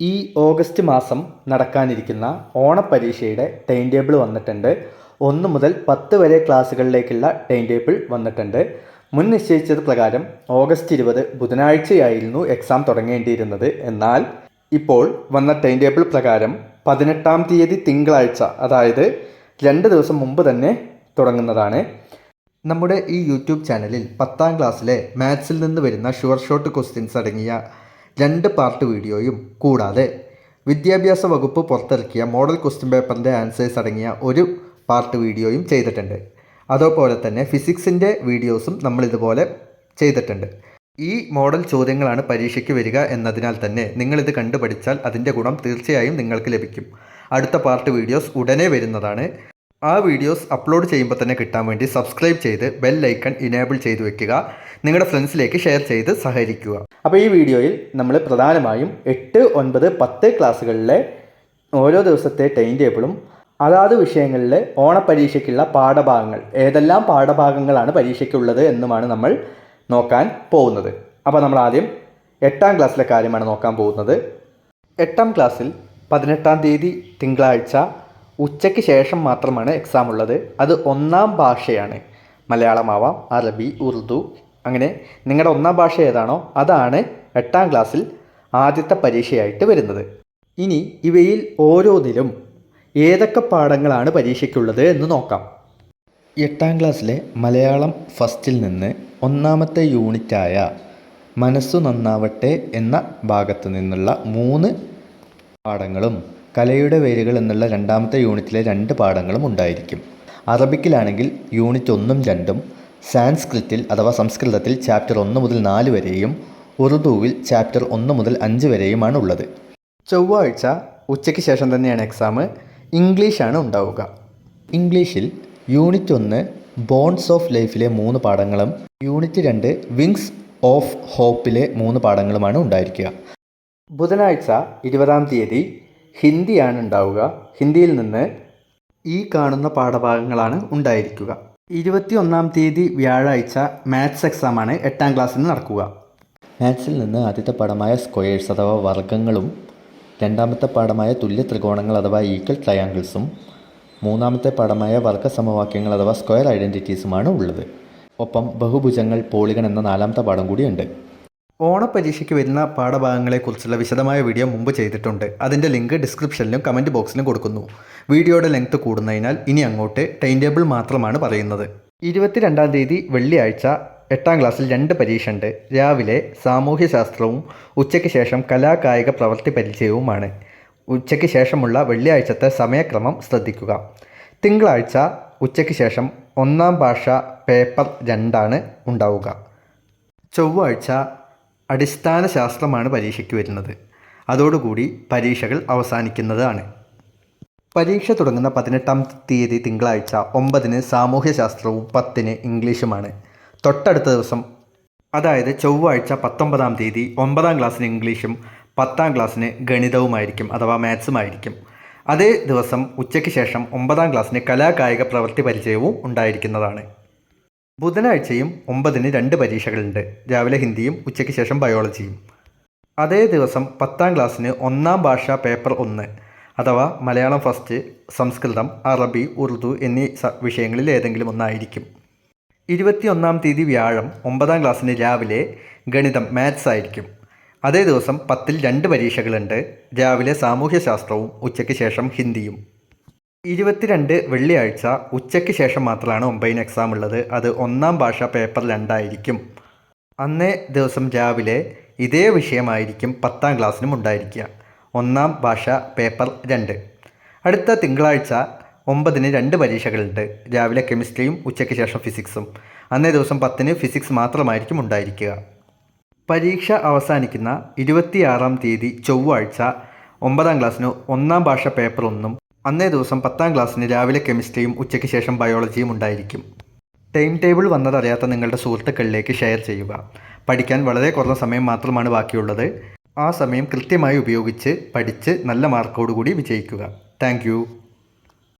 ഈ ഓഗസ്റ്റ് മാസം നടക്കാനിരിക്കുന്ന ഓണപ്പരീക്ഷയുടെ ടൈം ടേബിൾ വന്നിട്ടുണ്ട്. ഒന്ന് മുതൽ പത്ത് വരെ ക്ലാസ്സുകളിലേക്കുള്ള ടൈം ടേബിൾ വന്നിട്ടുണ്ട്. മുൻ നിശ്ചയിച്ചത് പ്രകാരം ഓഗസ്റ്റ് ഇരുപത് ബുധനാഴ്ചയായിരുന്നു എക്സാം തുടങ്ങേണ്ടിയിരുന്നത്. എന്നാൽ ഇപ്പോൾ വന്ന ടൈം ടേബിൾ പ്രകാരം പതിനെട്ടാം തീയതി തിങ്കളാഴ്ച അതായത് രണ്ട് ദിവസം മുമ്പ് തന്നെ തുടങ്ങുന്നതാണ്. നമ്മുടെ ഈ യൂട്യൂബ് ചാനലിൽ പത്താം ക്ലാസ്സിലെ മാത്സിൽ നിന്ന് വരുന്ന ഷുവർ ഷോട്ട് ക്വസ്റ്റ്യൻസ് അടങ്ങിയ രണ്ട് പാർട്ട് വീഡിയോയും കൂടാതെ വിദ്യാഭ്യാസ വകുപ്പ് പുറത്തിറക്കിയ മോഡൽ ക്വസ്റ്റ്യൻ പേപ്പറിന്റെ ആൻസേഴ്സ് അടങ്ങിയ ഒരു പാർട്ട് വീഡിയോയും ചെയ്തിട്ടുണ്ട്. അതുപോലെ തന്നെ ഫിസിക്സിന്റെ വീഡിയോസും നമ്മൾ ഇതുപോലെ ചെയ്തിട്ടുണ്ട്. ഈ മോഡൽ ചോദ്യങ്ങളാണ് പരീക്ഷയ്ക്ക് വരിക എന്നതിനാൽ തന്നെ നിങ്ങളിത് കണ്ടുപഠിച്ചാൽ അതിന്റെ ഗുണം തീർച്ചയായും നിങ്ങൾക്ക് ലഭിക്കും. അടുത്ത പാർട്ട് വീഡിയോസ് ഉടനെ വരുന്നതാണ്. ആ വീഡിയോസ് അപ്ലോഡ് ചെയ്യുമ്പോൾ തന്നെ കിട്ടാൻ വേണ്ടി സബ്സ്ക്രൈബ് ചെയ്ത് ബെൽ ഐക്കൺ ഇനേബിൾ ചെയ്ത് വെക്കുക. നിങ്ങളുടെ ഫ്രണ്ട്സിലേക്ക് ഷെയർ ചെയ്ത് സഹകരിക്കുക. അപ്പോൾ ഈ വീഡിയോയിൽ നമ്മൾ പ്രധാനമായും എട്ട് ഒൻപത് പത്ത് ക്ലാസ്സുകളിലെ ഓരോ ദിവസത്തെ ടൈം ടേബിളും അതാത് വിഷയങ്ങളിലെ ഓണപരീക്ഷയ്ക്കുള്ള പാഠഭാഗങ്ങൾ ഏതെല്ലാം പാഠഭാഗങ്ങളാണ് പരീക്ഷയ്ക്കുള്ളത് എന്നുമാണ് നമ്മൾ നോക്കാൻ പോകുന്നത്. അപ്പോൾ നമ്മൾ ആദ്യം എട്ടാം ക്ലാസ്സിലെ കാര്യമാണ് നോക്കാൻ പോകുന്നത്. എട്ടാം ക്ലാസ്സിൽ പതിനെട്ടാം തീയതി തിങ്കളാഴ്ച ഉച്ചയ്ക്ക് ശേഷം മാത്രമാണ് എക്സാം ഉള്ളത്. അത് ഒന്നാം ഭാഷയാണ്. മലയാളമാവാം അറബി ഉറുദു. അങ്ങനെ നിങ്ങളുടെ ഒന്നാം ഭാഷ ഏതാണോ അതാണ് എട്ടാം ക്ലാസ്സിൽ ആദ്യത്തെ പരീക്ഷയായിട്ട് വരുന്നത്. ഇനി ഇവയിൽ ഓരോന്നിലും ഏതൊക്കെ പാഠങ്ങളാണ് പരീക്ഷയ്ക്കുള്ളത് എന്ന് നോക്കാം. എട്ടാം ക്ലാസ്സിലെ മലയാളം ഫസ്റ്റിൽ നിന്ന് ഒന്നാമത്തെ യൂണിറ്റായ മനസ്സു നന്നാവട്ടെ എന്ന ഭാഗത്ത് നിന്നുള്ള മൂന്ന് പാഠങ്ങളും കലയുടെ വേരുകൾ എന്നുള്ള രണ്ടാമത്തെ യൂണിറ്റിലെ രണ്ട് പാഠങ്ങളും ഉണ്ടായിരിക്കും. അറബിക്കിലാണെങ്കിൽ യൂണിറ്റ് ഒന്നും രണ്ടും സാൻസ്ക്രിറ്റിൽ അഥവാ സംസ്കൃതത്തിൽ ചാപ്റ്റർ ഒന്ന് മുതൽ നാല് വരെയും ഉറുദുവിൽ ചാപ്റ്റർ ഒന്ന് മുതൽ അഞ്ച് വരെയുമാണ് ഉള്ളത്. ചൊവ്വാഴ്ച ഉച്ചയ്ക്ക് ശേഷം തന്നെയാണ് എക്സാം ഇംഗ്ലീഷാണ് ഉണ്ടാവുക. ഇംഗ്ലീഷിൽ യൂണിറ്റ് ഒന്ന് ബോൺസ് ഓഫ് ലൈഫിലെ മൂന്ന് പാഠങ്ങളും യൂണിറ്റ് രണ്ട് വിങ്സ് ഓഫ് ഹോപ്പിലെ മൂന്ന് പാഠങ്ങളുമാണ് ഉണ്ടായിരിക്കുക. ബുധനാഴ്ച ഇരുപതാം തീയതി ഹിന്ദിയാണ് ഉണ്ടാവുക ഹിന്ദിയിൽ നിന്ന് ഈ കാണുന്ന പാഠഭാഗങ്ങളാണ് ഉണ്ടായിരിക്കുക. ഇരുപത്തി ഒന്നാം തീയതി വ്യാഴാഴ്ച മാത്സ് എക്സാമാണ് എട്ടാം ക്ലാസ്സിൽ നടക്കുക. മാത്സിൽ നിന്ന് ആദ്യത്തെ പാഠമായ സ്ക്വയേഴ്സ് അഥവാ വർഗങ്ങളും രണ്ടാമത്തെ പാഠമായ തുല്യ ത്രികോണങ്ങൾ അഥവാ ഈക്വൽ ട്രയാങ്കിൾസും മൂന്നാമത്തെ പാഠമായ വർഗ സമവാക്യങ്ങൾ അഥവാ സ്ക്വയർ ഐഡന്റിറ്റീസുമാണ് ഉള്ളത്. ഒപ്പം ബഹുഭുജങ്ങൾ പോളിഗൺ എന്ന നാലാമത്തെ പാഠം കൂടിയുണ്ട്. ഓണപരീക്ഷയ്ക്ക് വരുന്ന പാഠഭാഗങ്ങളെക്കുറിച്ചുള്ള വിശദമായ വീഡിയോ മുമ്പ് ചെയ്തിട്ടുണ്ട്. അതിന്റെ ലിങ്ക് ഡിസ്ക്രിപ്ഷനിലും കമന്റ് ബോക്സിലും കൊടുക്കുന്നു. വീഡിയോയുടെ ലെങ്ത് കൂടുന്നതിനാൽ ഇനി അങ്ങോട്ട് ടൈം ടേബിൾ മാത്രമാണ് പറയുന്നത്. ഇരുപത്തിരണ്ടാം തീയതി വെള്ളിയാഴ്ച എട്ടാം ക്ലാസ്സിൽ രണ്ട് പരീക്ഷ ഉണ്ട് രാവിലെ സാമൂഹ്യശാസ്ത്രവും ഉച്ചയ്ക്ക് ശേഷം കലാകായിക പ്രവൃത്തി പരിചയവുമാണ്. ഉച്ചയ്ക്ക് ശേഷമുള്ള വെള്ളിയാഴ്ചത്തെ സമയക്രമം ശ്രദ്ധിക്കുക. തിങ്കളാഴ്ച ഉച്ചയ്ക്ക് ശേഷം ഒന്നാം ഭാഷ പേപ്പർ രണ്ടാണ് ഉണ്ടാവുക. ചൊവ്വാഴ്ച അടിസ്ഥാന ശാസ്ത്രമാണ് പരീക്ഷയ്ക്ക് വരുന്നത്. അതോടുകൂടി പരീക്ഷകൾ അവസാനിക്കുന്നതാണ്. പരീക്ഷ തുടങ്ങുന്ന പതിനെട്ടാം തീയതി തിങ്കളാഴ്ച ഒമ്പതിന് സാമൂഹ്യശാസ്ത്രവും പത്തിന് ഇംഗ്ലീഷുമാണ്. തൊട്ടടുത്ത ദിവസം അതായത് ചൊവ്വാഴ്ച പത്തൊമ്പതാം തീയതി ഒമ്പതാം ക്ലാസ്സിന് ഇംഗ്ലീഷും പത്താം ക്ലാസ്സിന് ഗണിതവുമായിരിക്കും അഥവാ മാത്സുമായിരിക്കും. അതേ ദിവസം ഉച്ചയ്ക്ക് ശേഷം ഒമ്പതാം ക്ലാസ്സിന് കലാകായിക പ്രവൃത്തി പരിചയവും ഉണ്ടായിരിക്കുന്നതാണ്. ബുധനാഴ്ചയും ഒമ്പതിന് രണ്ട് പരീക്ഷകളുണ്ട്. രാവിലെ ഹിന്ദിയും ഉച്ചയ്ക്ക് ശേഷം ബയോളജിയും. അതേ ദിവസം പത്താം ക്ലാസ്സിന് ഒന്നാം ഭാഷ പേപ്പർ ഒന്ന് അഥവാ മലയാളം ഫസ്റ്റ് സംസ്കൃതം അറബി ഉറുദു എന്നീ വിഷയങ്ങളിൽ ഏതെങ്കിലും ഒന്നായിരിക്കും. ഇരുപത്തിയൊന്നാം തീയതി വ്യാഴം ഒമ്പതാം ക്ലാസ്സിന് രാവിലെ ഗണിതം മാത്സ് ആയിരിക്കും. അതേ ദിവസം പത്തിൽ രണ്ട് പരീക്ഷകളുണ്ട്. രാവിലെ സാമൂഹ്യശാസ്ത്രവും ഉച്ചയ്ക്ക് ശേഷം ഹിന്ദിയും. ഇരുപത്തിരണ്ട് വെള്ളിയാഴ്ച ഉച്ചയ്ക്ക് ശേഷം മാത്രമാണ് ഒമ്പതിന് എക്സാം ഉള്ളത്. അത് ഒന്നാം ഭാഷ പേപ്പർ രണ്ടായിരിക്കും. അന്നേ ദിവസം രാവിലെ ഇതേ വിഷയമായിരിക്കും പത്താം ക്ലാസ്സിനും ഉണ്ടായിരിക്കുക. ഒന്നാം ഭാഷ പേപ്പർ രണ്ട്. അടുത്ത തിങ്കളാഴ്ച ഒമ്പതിന് രണ്ട് പരീക്ഷകളുണ്ട്. രാവിലെ കെമിസ്ട്രിയും ഉച്ചയ്ക്ക് ശേഷം ഫിസിക്സും അന്നേ ദിവസം പത്തിന് ഫിസിക്സ് മാത്രമായിരിക്കും ഉണ്ടായിരിക്കുക. പരീക്ഷ അവസാനിക്കുന്ന ഇരുപത്തിയാറാം തീയതി ചൊവ്വാഴ്ച ഒമ്പതാം ക്ലാസ്സിന് ഒന്നാം ഭാഷ പേപ്പർ ഒന്നും അന്നേ ദിവസം പത്താം ക്ലാസ്സിന് രാവിലെ കെമിസ്ട്രിയും ഉച്ചയ്ക്ക് ശേഷം ബയോളജിയും ഉണ്ടായിരിക്കും. ടൈം ടേബിൾ വന്നതറിയാത്ത നിങ്ങളുടെ സുഹൃത്തുക്കളിലേക്ക് ഷെയർ ചെയ്യുക. പഠിക്കാൻ വളരെ കുറഞ്ഞ സമയം മാത്രമാണ് ബാക്കിയുള്ളത്. ആ സമയം കൃത്യമായി ഉപയോഗിച്ച് പഠിച്ച് നല്ല മാർക്കോടുകൂടി വിജയിക്കുക. താങ്ക്